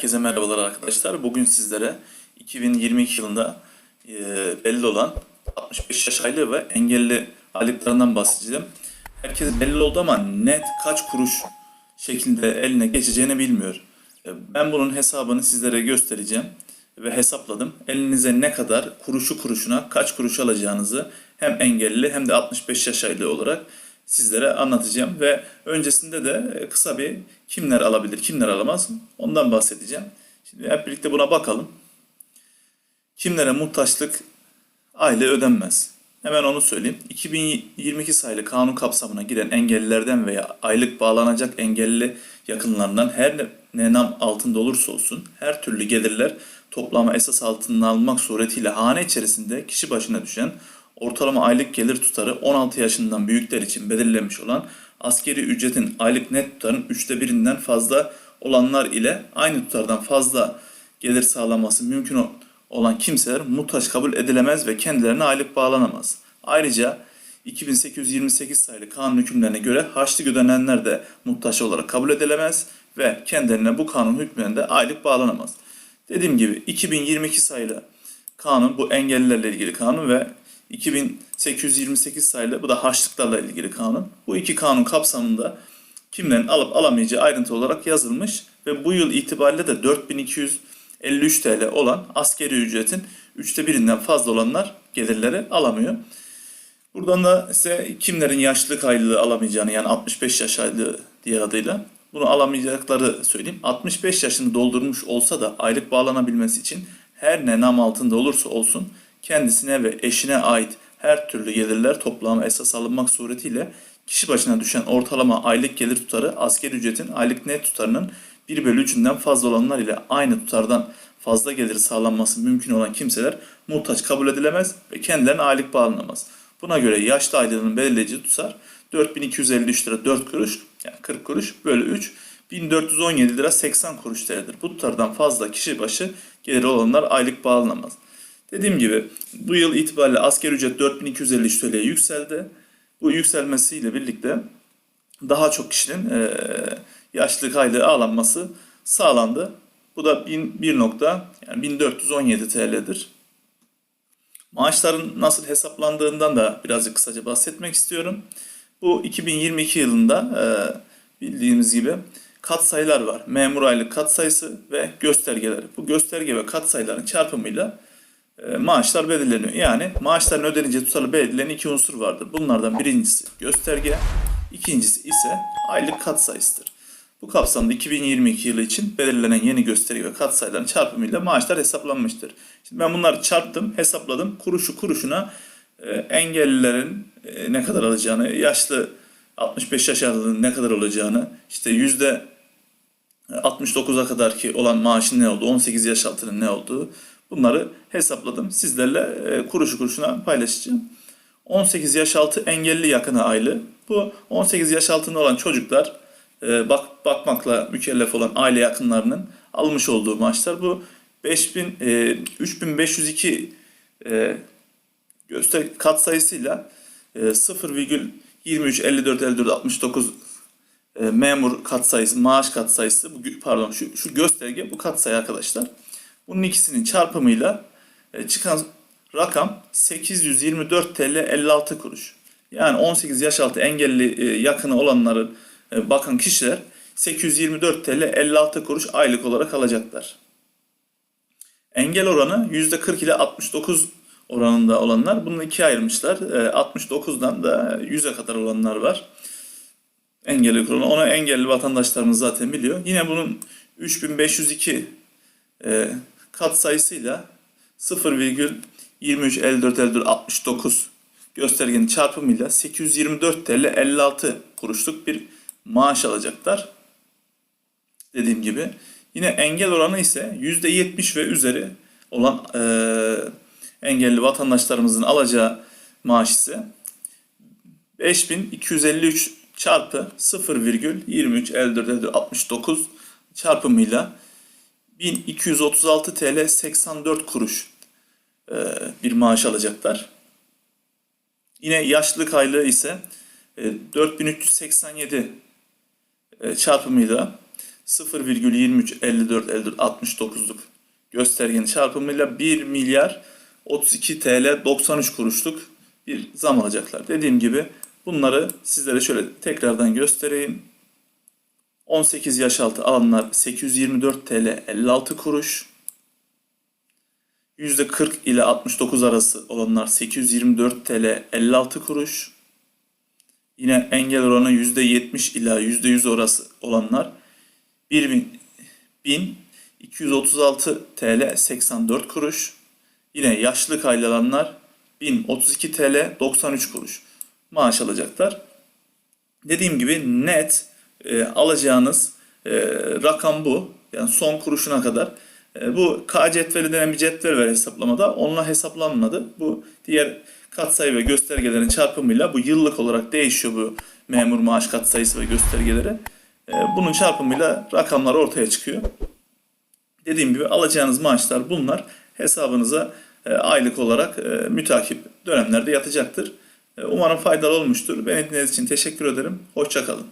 Herkese merhabalar arkadaşlar. Bugün sizlere 2022 yılında e, belli olan 65 yaş aylığı ve engelli aylıklarından bahsedeceğim. Herkes belli oldu ama net kaç kuruş şeklinde eline geçeceğini bilmiyor. E, ben bunun hesabını sizlere göstereceğim ve hesapladım. Elinize ne kadar kuruşu kuruşuna kaç kuruş alacağınızı hem engelli hem de 65 yaş aylığı olarak sizlere anlatacağım ve öncesinde de e, kısa bir kimler alabilir, kimler alamaz ondan bahsedeceğim. Şimdi hep birlikte buna bakalım. Kimlere muhtaçlık aile ödenmez? Hemen onu söyleyeyim. 2022 sayılı kanun kapsamına giren engellilerden veya aylık bağlanacak engelli yakınlarından her ne- nam altında olursa olsun her türlü gelirler toplama esas altına almak suretiyle hane içerisinde kişi başına düşen ortalama aylık gelir tutarı 16 yaşından büyükler için belirlenmiş olan askeri ücretin aylık net tutarın üçte birinden fazla olanlar ile aynı tutardan fazla gelir sağlaması mümkün olan kimseler muhtaç kabul edilemez ve kendilerine aylık bağlanamaz. Ayrıca 2828 sayılı kanun hükümlerine göre harçlık ödenenler de muhtaç olarak kabul edilemez ve kendilerine bu kanun hükümlerinde aylık bağlanamaz. Dediğim gibi 2022 sayılı kanun bu engellilerle ilgili kanun ve 2828 sayılı bu da harçlıklarla ilgili kanun. Bu iki kanun kapsamında kimlerin alıp alamayacağı ayrıntı olarak yazılmış ve bu yıl itibariyle de 4253 TL olan askeri ücretin üçte birinden fazla olanlar gelirleri alamıyor. Buradan da ise kimlerin yaşlılık aylılığı alamayacağını yani 65 yaş aylığı diğer adıyla bunu alamayacakları söyleyeyim. 65 yaşını doldurmuş olsa da aylık bağlanabilmesi için her ne nam altında olursa olsun kendisine ve eşine ait her türlü gelirler toplama esas alınmak suretiyle kişi başına düşen ortalama aylık gelir tutarı asgari ücretin aylık net tutarının 1 bölü 3'ünden fazla olanlar ile aynı tutardan fazla gelir sağlanması mümkün olan kimseler muhtaç kabul edilemez ve kendilerine aylık bağlanamaz. Buna göre yaşlı aylığının belirleyici tutar 4253 lira 4 kuruş yani 40 kuruş bölü 3 1417 lira 80 kuruş TL'dir. Bu tutardan fazla kişi başı geliri olanlar aylık bağlanamaz. Dediğim gibi bu yıl itibariyle asgari ücret 4253 TL'ye yükseldi. Bu yükselmesiyle birlikte daha çok kişinin eee yaşlılık aylığı ağlanması sağlandı. Bu da 1000 bir nokta yani 1417 TL'dir. Maaşların nasıl hesaplandığından da birazcık kısaca bahsetmek istiyorum. Bu 2022 yılında e, bildiğimiz gibi katsayılar var. Memur aylık katsayısı ve göstergeleri. Bu gösterge ve katsayıların çarpımıyla e, maaşlar belirleniyor. Yani maaşların ödeneceği tutarı belirleyen iki unsur vardır. Bunlardan birincisi gösterge, ikincisi ise aylık katsayısıdır. Bu kapsamda 2022 yılı için belirlenen yeni gösterge ve katsayıların çarpımıyla maaşlar hesaplanmıştır. Şimdi ben bunları çarptım, hesapladım. Kuruşu kuruşuna e, engellilerin e, ne kadar alacağını, yaşlı 65 yaş aralığının ne kadar olacağını, işte yüzde 69'a kadar ki olan maaşın ne olduğu, 18 yaş altının ne olduğu bunları hesapladım. Sizlerle e, kuruşu kuruşuna paylaşacağım. 18 yaş altı engelli yakını aylığı. Bu 18 yaş altında olan çocuklar e, bak, bakmakla mükellef olan aile yakınlarının almış olduğu maaşlar. Bu 5000 e, 3502 e, göster kat sayısıyla e, 0,23545469 e, memur kat sayısı, maaş kat sayısı, bu, pardon şu, şu gösterge bu kat sayı arkadaşlar. Bunun ikisinin çarpımıyla e, çıkan rakam 824 TL 56 kuruş. Yani 18 yaş altı engelli e, yakını olanların e, bakan kişiler 824 TL 56 kuruş aylık olarak alacaklar. Engel oranı %40 ile 69 oranında olanlar. Bunu ikiye ayırmışlar. E, 69'dan da 100'e kadar olanlar var. Engelli oranı. Onu engelli vatandaşlarımız zaten biliyor. Yine bunun 3502 e, kat sayısıyla 0,23545469 göstergenin çarpımıyla 824 TL 56 kuruşluk bir maaş alacaklar. Dediğim gibi. Yine engel oranı ise %70 ve üzeri olan e, engelli vatandaşlarımızın alacağı maaş ise 5253 çarpı 0,235469 çarpımıyla 1236 TL 84 kuruş e, bir maaş alacaklar. Yine yaşlılık aylığı ise e, 4387 e, çarpımıyla 0,23 54 54 69'luk göstergenin çarpımıyla 1 milyar 32 TL 93 kuruşluk bir zam alacaklar. Dediğim gibi bunları sizlere şöyle tekrardan göstereyim. 18 yaş altı alanlar 824 TL 56 kuruş. %40 ile 69 arası olanlar 824 TL 56 kuruş. Yine engel oranı %70 ila %100 orası olanlar 1236 TL 84 kuruş. Yine yaşlı kaylananlar 1032 TL 93 kuruş maaş alacaklar. Dediğim gibi net e, alacağınız e, rakam bu. Yani son kuruşuna kadar. E, bu K cetveli denen bir cetvel var hesaplamada. Onunla hesaplanmadı. Bu diğer katsayı ve göstergelerin çarpımıyla bu yıllık olarak değişiyor bu memur maaş katsayısı ve göstergeleri. E, bunun çarpımıyla rakamlar ortaya çıkıyor. Dediğim gibi alacağınız maaşlar bunlar. Hesabınıza e, aylık olarak e, mütakip dönemlerde yatacaktır. E, Umarım faydalı olmuştur. Beni dinlediğiniz için teşekkür ederim. Hoşçakalın.